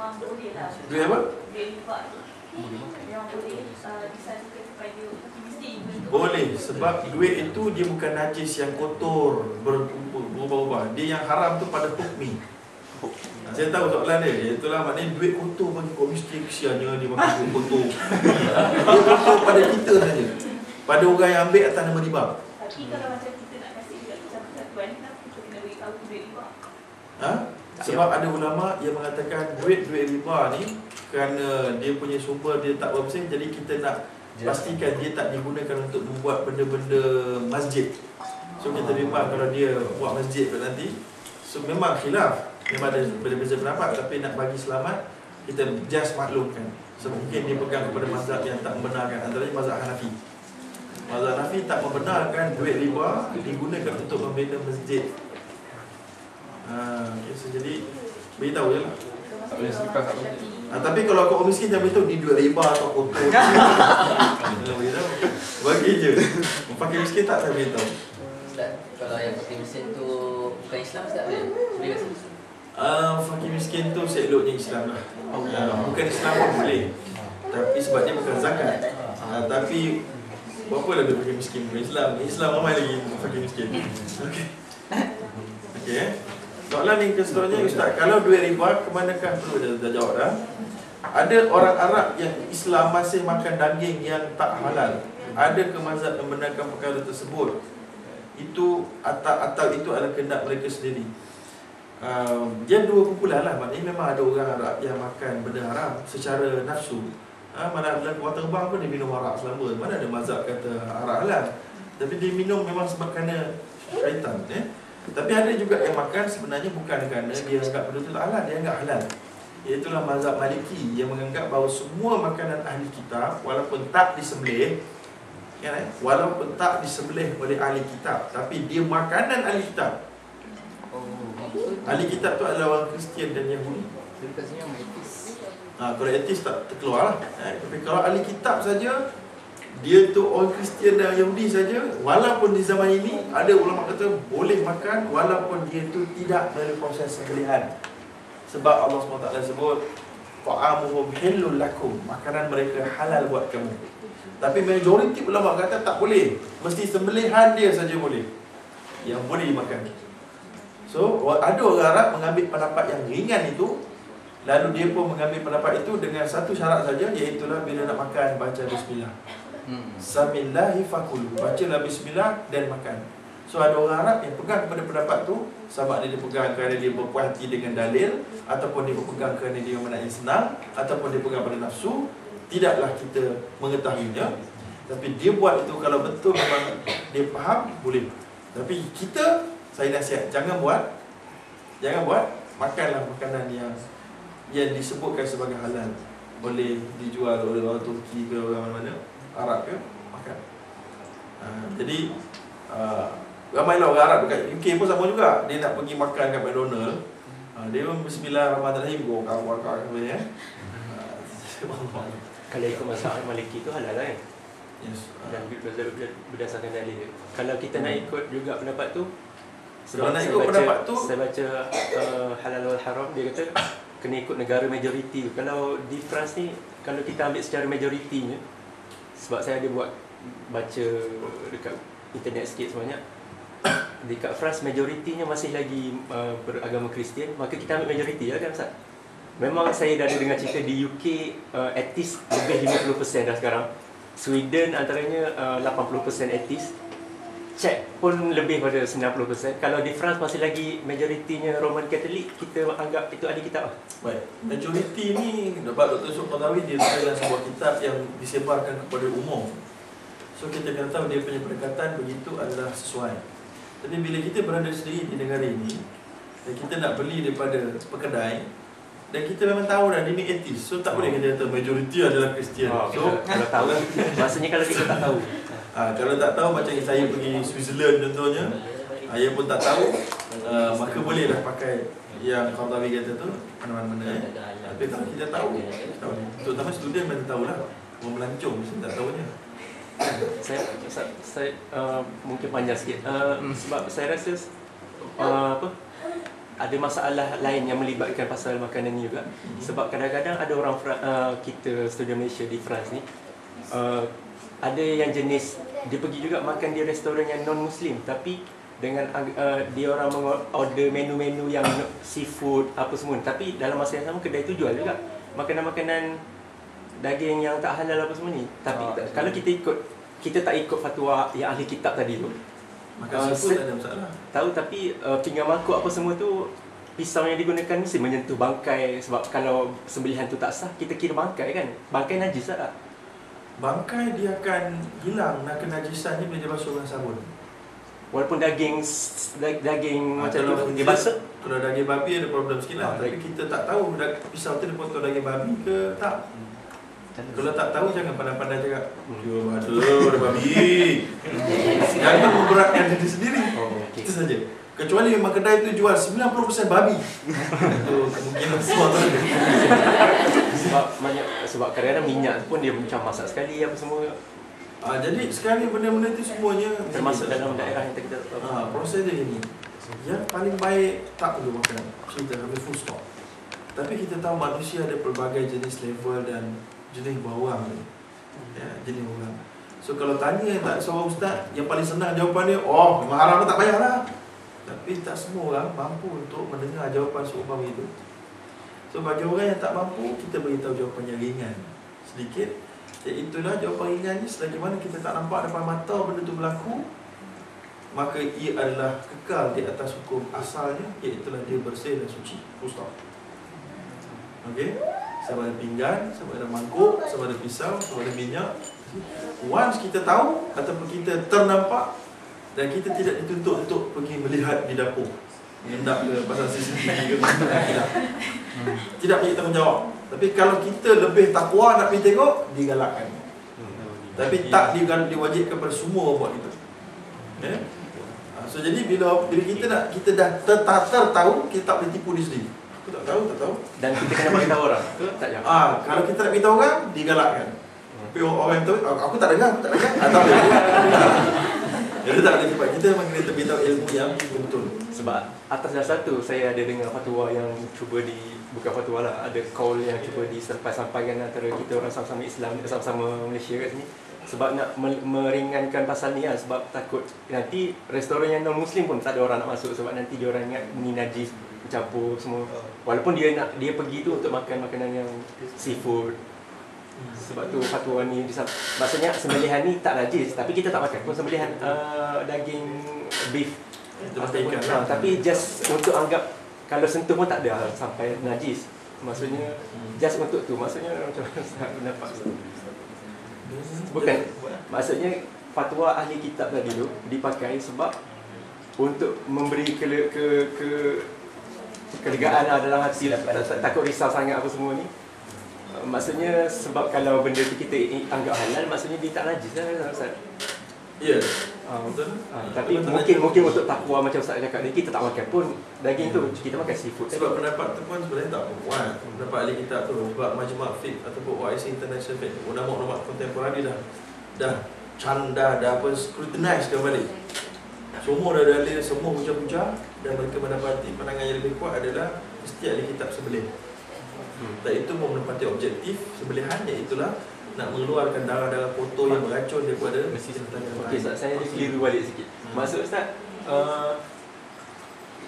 memang boleh lah. Duit apa? Lipat tu. Boleh uh, kepada mesti. Boleh sebab duit itu dia bukan najis yang kotor berkumpul berubah-ubah. Dia yang haram tu pada hukmi. Saya tahu soalan dia. Itulah maknanya duit kotor bagi kau mesti kesiannya dia makan duit kotor. dia kotor pada kita saja. Pada orang yang ambil atas nama riba. Tapi kalau macam kita nak kasih dekat satu satuan, kenapa kita kena beritahu duit lipat? Ha? Sebab ada ulama yang mengatakan duit-duit riba ni kerana dia punya sumber dia tak bersih jadi kita nak pastikan dia tak digunakan untuk membuat benda-benda masjid. So kita bimbang kalau dia buat masjid tu nanti. So memang khilaf. Memang ada berbeza pendapat Tapi nak bagi selamat Kita just maklumkan. So mungkin dia pegang kepada mazhab yang tak membenarkan. Antaranya mazhab Hanafi. Mazhab Hanafi tak membenarkan duit riba Digunakan untuk membina masjid ha, okay, so Jadi Beritahu je lah. Tak boleh sedekah tak boleh. ha, Tapi kalau kau orang miskin Jangan beritahu ni duit riba atau kotor Jangan beritahu. Bagi je. Fakir miskin tak saya beritahu? Ustaz, kalau yang fakir miskin tu bukan Islam Ustaz boleh? Boleh tak Ustaz? Uh, fakir miskin tu seeloknya Islam lah. Uh, Bukan Islam pun boleh. Tapi sebab dia bukan zakat. Uh, Tapi Berapa lebih fakir miskin bukan Islam? Islam ramai lagi fakir miskin. Okay Okay eh Soalan yang seterusnya Ustaz? Kalau duit riba Kemanakah perlu dah, dah jawab dah Ada orang Arab yang Islam masih makan daging yang tak halal. Ada ke mazhab yang membenarkan perkara tersebut? Itu Atau, atau itu adalah kehendak mereka sendiri. Uh, dia dua kumpulan lah. Maknanya memang ada orang Arab yang makan benda haram secara nafsu. Ha, Mana ada kuat terbang pun dia minum arak selama. Mana ada mazhab kata arak halal? Tapi dia minum memang sebab kerana syaitan eh? Tapi ada juga yang makan sebenarnya bukan kerana dia anggap benda tu tak halal Dia anggap halal Itulah mazhab maliki yang menganggap bahawa semua makanan ahli kitab Walaupun tak disembelih kan, eh? Walaupun tak disembelih oleh ahli kitab Tapi dia makanan ahli kitab Oh, Ahli kitab tu adalah orang Kristian dan Yahudi. Jadi kat sini yang etis. Ha, kalau etis tak terkeluar lah. Eh, tapi kalau ahli kitab saja, dia tu orang Kristian dan Yahudi saja, walaupun di zaman ini ada ulama kata boleh makan walaupun dia tu tidak melalui proses sembelihan. Sebab Allah SWT sebut Fa'amuhum hillul lakum. Makanan mereka halal buat kamu. Tapi majoriti ulama kata tak boleh. Mesti sembelihan dia saja boleh. Yang boleh dimakan So ada orang Arab mengambil pendapat yang ringan itu. Lalu dia pun mengambil pendapat itu dengan satu syarat saja Iaitulah bila nak makan baca bismillah Hmm. Samillahi fakulu Bacalah bismillah dan makan. So ada orang Arab yang pegang kepada pendapat tu Sama ada dia pegang kerana dia berpuas hati dengan dalil Ataupun dia berpegang kerana dia menanya senang Ataupun dia pegang pada nafsu Tidaklah kita mengetahuinya. Tapi dia buat itu kalau betul memang dia faham Boleh. Tapi kita saya nasihat Jangan buat Jangan buat Makanlah makanan yang Yang disebutkan sebagai halal. Boleh dijual oleh orang Turki ke orang mana-mana Arab ke? Makan uh, Jadi uh, Ramailah orang Arab dekat UK pun sama juga. Dia nak pergi makan kat McDonald. Uh, Dia pun Bismillahirrahmanirrahim Go kawak-kawak ke ya uh, Kalau ikut mazhab Maliki tu halal kan? Yes. Dan berdasarkan, berdasarkan dalil. Kalau kita nak ikut juga pendapat tu Kalau nak ikut baca- pendapat tu Saya baca uh, halal wal haram Dia kata kena ikut negara majoriti. Kalau di France ni Kalau kita ambil secara majoritinya Sebab saya ada buat Baca dekat internet sikit sebanyak. Dekat France majoritinya masih lagi uh, beragama Kristian. Maka kita ambil majoriti lah kan Ustaz? Memang saya dah ada dengar cerita di UK uh, Atheist lebih 50% dah sekarang. Sweden antaranya uh, 80% atheist Czech pun lebih pada 90% Kalau di France masih lagi majoritinya Roman Catholic Kita anggap itu ahli kitab lah Baik, majoriti ni dapat Dr. Yusuf Qadawi dia dalam sebuah kitab yang disebarkan kepada umum. So kita kena tahu dia punya pendekatan begitu adalah sesuai. Tapi bila kita berada sendiri di negara ini dan kita nak beli daripada pekedai dan kita memang tahu dah dia ni etis. So tak boleh kita kata majoriti adalah Kristian. Oh, So kalau tahu Maksudnya kalau kita tak tahu Ah, kalau tak tahu macam saya pergi Switzerland contohnya, saya pun tak tahu, uh, maka bolehlah pakai yang Qadawi kata tu mana-mana eh. Tapi kalau kita tahu. Terutama student memang tahu lah. Orang melancong mesti tak tahunya. saya, saya, saya uh, mungkin panjang sikit uh, sebab saya rasa uh, apa ada masalah lain yang melibatkan pasal makanan ni juga. Sebab kadang-kadang ada orang uh, kita student Malaysia di France ni uh, ada yang jenis dia pergi juga makan di restoran yang non muslim tapi dengan uh, dia orang order menu-menu yang seafood apa semua. Tapi dalam masa yang sama kedai tu jual juga makanan-makanan daging yang tak halal apa semua ni. Tapi Oh, kalau kita ikut kita tak ikut fatwa yang ahli kitab tadi tu Makan Ah, seafood se- tak ada masalah. tahu tapi uh, pinggan mangkuk apa semua tu pisau yang digunakan mesti menyentuh bangkai. Sebab kalau sembelihan tu tak sah kita kira bangkai kan. Bangkai najis tak Bangkai dia akan hilang nak kenajisannya bila dia basuh dengan sabun. walaupun daging daging Ah, macam kalau tu dia basah Kalau daging babi ada problem sikit lah. Ah, Tapi kita tak tahu dah- pisau tu dia potong daging babi ke tak. Kalau tak tahu jangan pandai-pandai cakap. Hmm. Yo, aduh, ada babi. Jangan memberatkan diri sendiri. oh okey Itu saja. Kecuali memang kedai tu jual 90% babi. Itu kemungkinan semua tu sebab banyak sebab kadang-kadang minyak tu pun dia macam masak sekali apa semua Ah, jadi sekarang ni benda-benda tu semuanya termasuk dalam daerah yang kita tak tahu. Ah, proses dia gini. Yang paling baik tak perlu makan. Kita ambil full stop. Tapi kita tahu manusia ada pelbagai jenis level dan jenis bawang ni. Ya, jenis bawang. So kalau tanya tak seorang ustaz, yang paling senang jawapan dia, oh memang haram tak payah lah. Tapi tak semua orang mampu untuk mendengar jawapan seumpama itu. So bagi orang yang tak mampu, kita beritahu jawapan yang ringan. Sedikit. Iaitulah jawapan ringannya selagi mana kita tak nampak depan mata benda tu berlaku, maka ia adalah kekal di atas hukum asalnya iaitulah dia bersih dan suci full stop Okey sama ada pinggan sama ada mangkuk sama ada pisau sama ada minyak once kita tahu ataupun kita ternampak dan kita tidak dituntut untuk pergi melihat di dapur mengendap ke pasal CCTV ke tidak tidak punya tanggungjawab tapi kalau kita lebih takwa nak pergi tengok digalakkan tapi tak diwajibkan kepada semua buat itu ya Ah, So jadi bila bila kita nak kita dah tertatar tahu kita tak boleh tipu diri sendiri. Aku tak tahu, tak tahu. dan kita kena beritahu orang ke tak jangan Ah, kalau kita nak beritahu orang, digalakkan. Tapi orang, yang tahu, "Ah, aku tak dengar, aku tak dengar. Ah, tak boleh. Jadi tak boleh cepat. Kita memang kena beritahu ilmu yang betul. sebab atas dasar tu saya ada dengar fatwa yang cuba di bukan fatwa lah ada call yang cuba disampai-sampaikan antara kita orang sama-sama Islam sama-sama Malaysia kat sini sebab nak me- meringankan pasal ni lah sebab takut nanti restoran yang non muslim pun tak ada orang nak masuk sebab nanti dia orang ingat ni najis campur semua walaupun dia nak dia pergi tu untuk makan makanan yang seafood sebab tu fatwa ni maksudnya sembelihan ni tak najis tapi kita tak makan pun sembelihan uh, daging beef Kita makan ikan. Ha, tapi just untuk anggap kalau sentuh pun tak ada sampai najis. Maksudnya just untuk tu. Maksudnya macam mana pendapat Ustaz? Bukan. Maksudnya fatwa ahli kitab tadi tu dipakai sebab untuk memberi ke ke ke kelegaan lah dalam hati tak, tak, takut risau sangat apa semua ni. Maksudnya sebab kalau benda tu kita anggap halal maksudnya dia tak najis lah Ustaz. Ya. Ah, Betul. Ah, tapi mungkin mungkin untuk takwa macam Ustaz cakap ni kita tak makan pun daging tu kita makan seafood. Sebab pendapat tu pun sebenarnya tak kuat Pendapat ahli kita tu Sebab Majmuk Fiqh ataupun OIC International Fiqh Ulama-ulama kontemporari dah Dah canda, dah apa scrutinize kembali Semua dah dalil, semua hujah-hujah Dan mereka mendapati pandangan yang lebih kuat adalah Mesti ahli kitab sebelih Hmm. Dan itu pun menepati objektif Sebelihan iaitulah Nak mengeluarkan darah-darah kotor yang beracun daripada Mesti yang Okey Ustaz, saya keliru balik sikit. Maksud Ustaz, uh,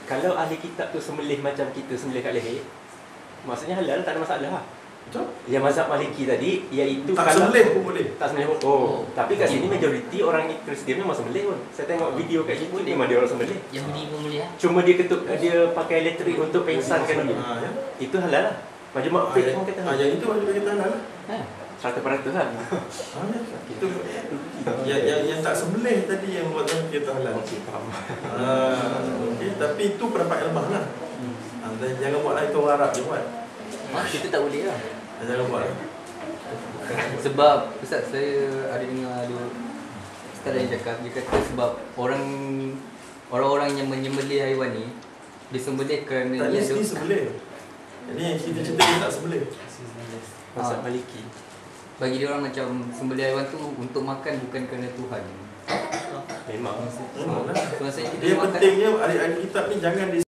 kalau ahli kitab tu sembelih macam kita sembelih kat leher, maksudnya halal tak ada masalah lah. Betul? Yang mazhab Maliki tadi iaitu Tak sembelih pun boleh tak sembelih pun. Oh, tapi kat sini majoriti orang Kristian memang sembelih pun. Saya tengok video kat sini pun memang dia orang sembelih. Yahudi pun boleh lah. Cuma dia ketuk dia pakai elektrik untuk pengsankan dia. ha, ya? Itu halal lah. Majmuk Ah, fiqh yang, pun kata ah, halal. yang itu wajib kita halal Ha, 100% lah. Ah, ya. Itu yang, yang, yang tak sembelih tadi yang buat orang kita halal. Okey, faham. Ah, okey, tapi itu pendapat lemah lah. Ah, dan jangan buat lah itu orang Arab je buat. Mak, kita tak boleh lah. Ah, Jangan buat lah. Sebab Ustaz saya ada dengar ada Ustaz yang cakap Dia kata sebab orang Orang-orang yang menyembelih haiwan ni Disembelih kerana Tak dia mesti sembelih. Ini yang kita cerita dia tak sembelih. Mazhab Ah. Maliki. Bagi dia orang macam Sembelih haiwan tu untuk makan bukan kerana Tuhan Memang. Hmm, lah. Maksudnya kita Dia pentingnya ahli-ahli kitab ni jangan di